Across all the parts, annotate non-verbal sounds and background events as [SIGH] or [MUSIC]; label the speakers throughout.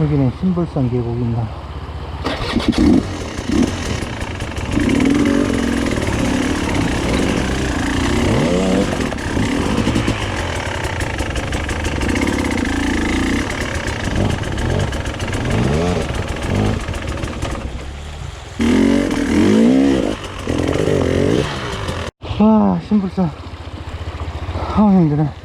Speaker 1: 여기는 신불산 계곡입니다. 와, 신불산. 아, 힘드네.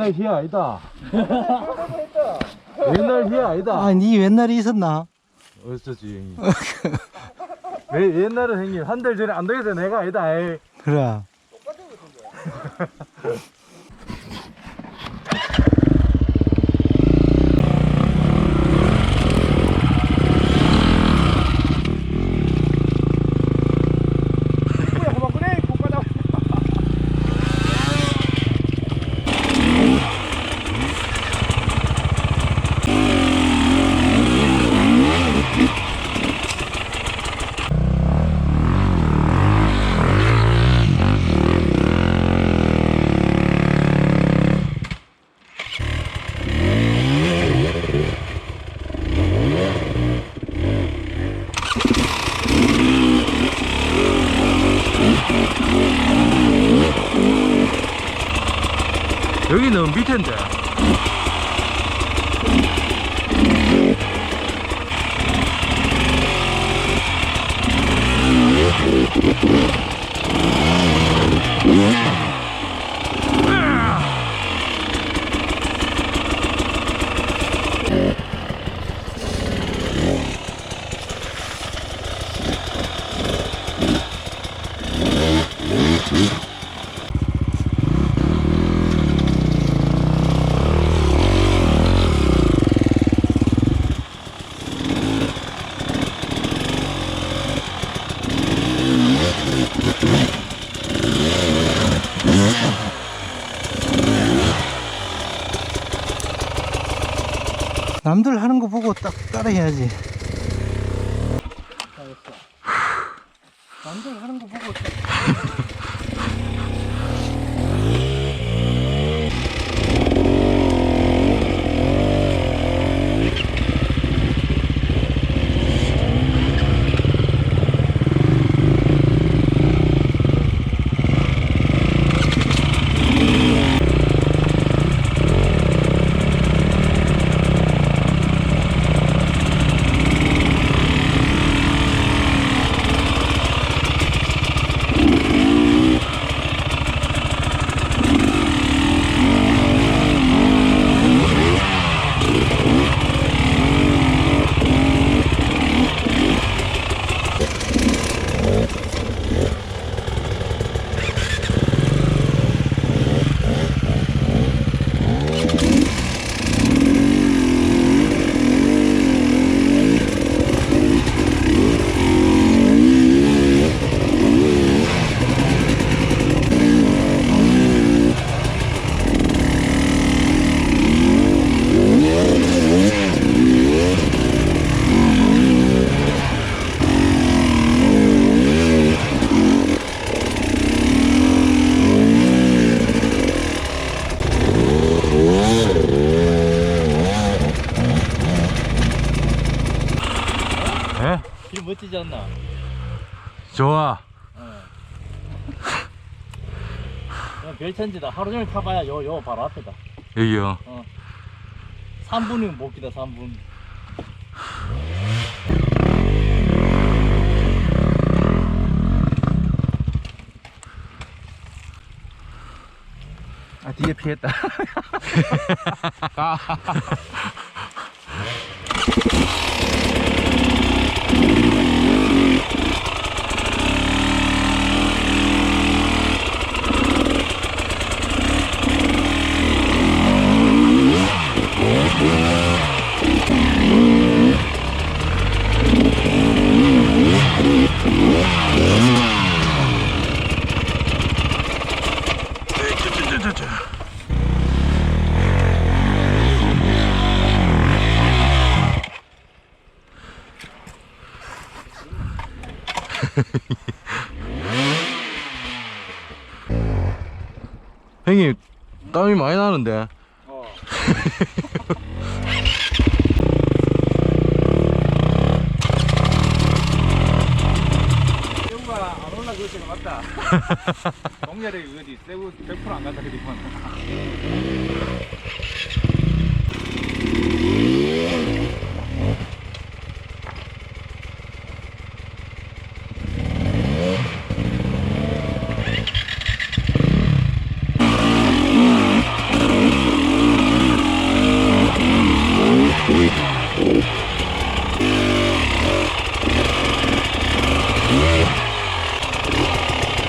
Speaker 2: 옛날 희 아니다. [LAUGHS] 옛날 희 아니다.
Speaker 1: 아, 니 옛날에 있었나?
Speaker 2: 어쩌지. [LAUGHS] 왜 옛날에 형님 한 달 전에 안 되겠어 내가 아니다. 에이.
Speaker 1: 그래.
Speaker 2: 여기는 밑인데.
Speaker 1: 남들 하는 거 보고 딱 따라 해야지.
Speaker 3: 별천지다. 하루 종일 타봐야 요, 요 바로 앞에다.
Speaker 2: 여기요.
Speaker 3: 3분이면 못 기다, 3분.
Speaker 1: 아 뒤에 피했다 [LAUGHS] [LAUGHS] [LAUGHS] [LAUGHS]
Speaker 2: 형님, 땀이 많이 나는데.
Speaker 4: 안 올라 맞다. [LAUGHS] 동열에 어디 세우 100%안 간다.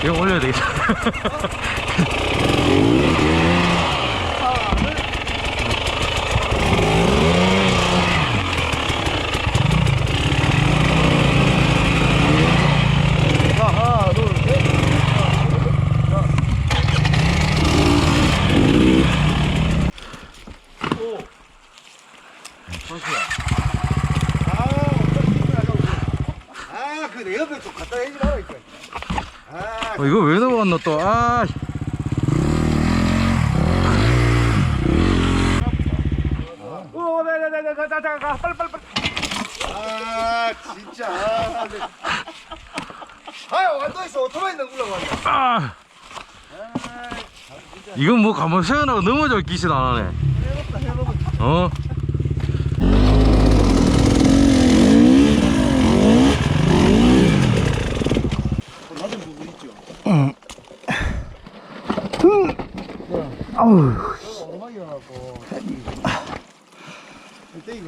Speaker 2: 이거 올려야 되겠다.
Speaker 1: 하나 둘셋 아그 내 옆에 좀 갖다 해주라니까 아
Speaker 2: 어, 이거 왜 넘어갔노 또? 아,
Speaker 4: 오, 네 네네, 가, 가, 가, 가, 빨리, 빨리, 빨리.
Speaker 1: 아 진짜 아, 네. 아유 완도에서 오토바이 넘으려고 한다
Speaker 2: 아. 이건 뭐 가만 세워나가 넘어져 기신 안 하네.
Speaker 1: 해봤다 해봤다
Speaker 2: 어?
Speaker 1: 낮은 부분 있죠
Speaker 2: 아우.
Speaker 1: 오르막이어갖고 땡이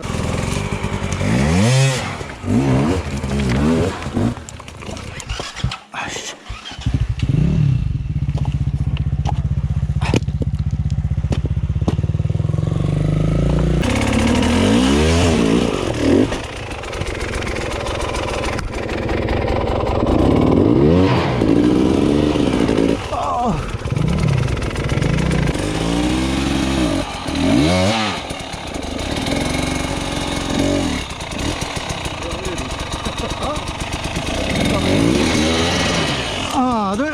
Speaker 1: 하나 둘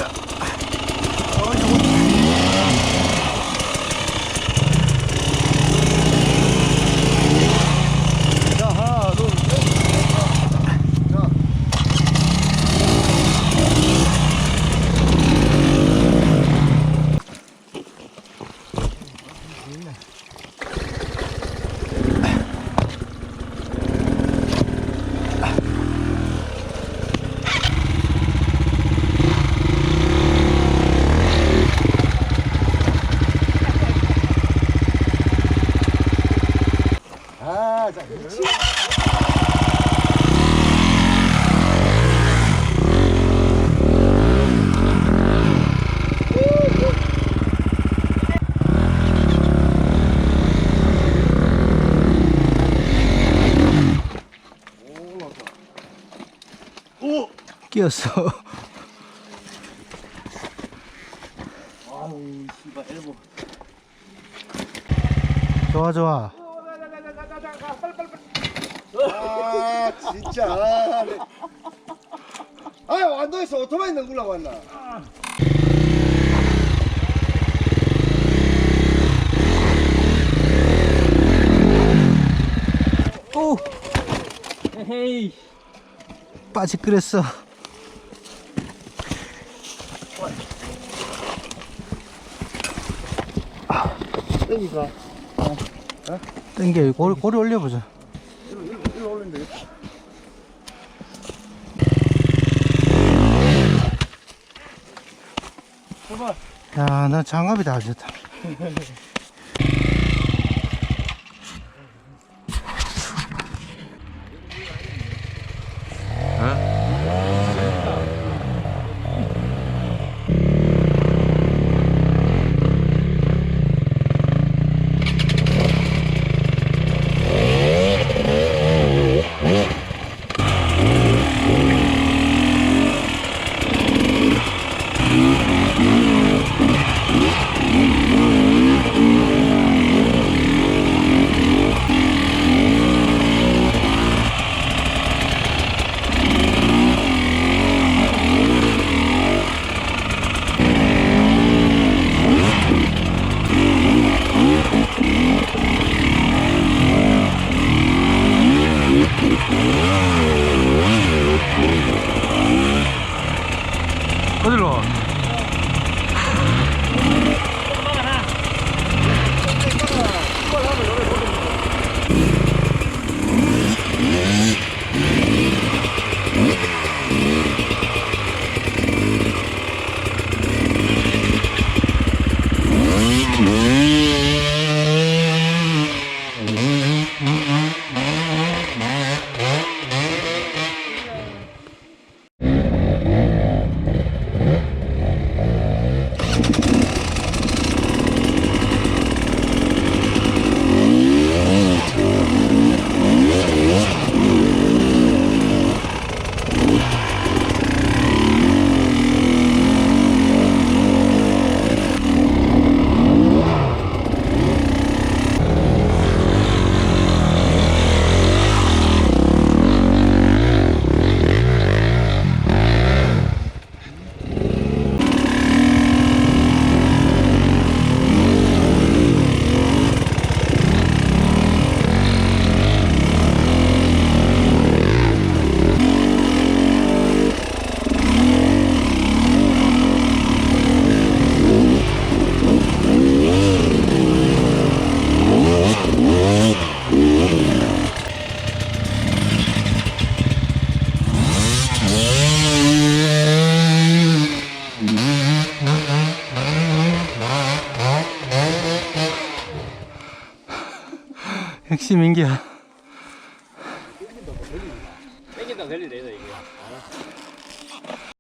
Speaker 1: 자, 하나, 둘, 셋. 자. 아, 자, 그렇지. 오! 끼었어.
Speaker 3: 아우, 씨발, 엘보.
Speaker 1: 좋아, 좋아. 아, 진짜. 아, 네. 아, 완도에서 오토바이 넘으려고 한다. 오!
Speaker 3: 헤이.
Speaker 1: 빠지끄랬어.
Speaker 5: 땡기가
Speaker 1: 땡겨, 고리, 고리 올려보자.
Speaker 5: 일로 일로 일로 올리면 되겠다
Speaker 1: 야, 나 장갑이 다 좋다. [LAUGHS] 역시 민기야.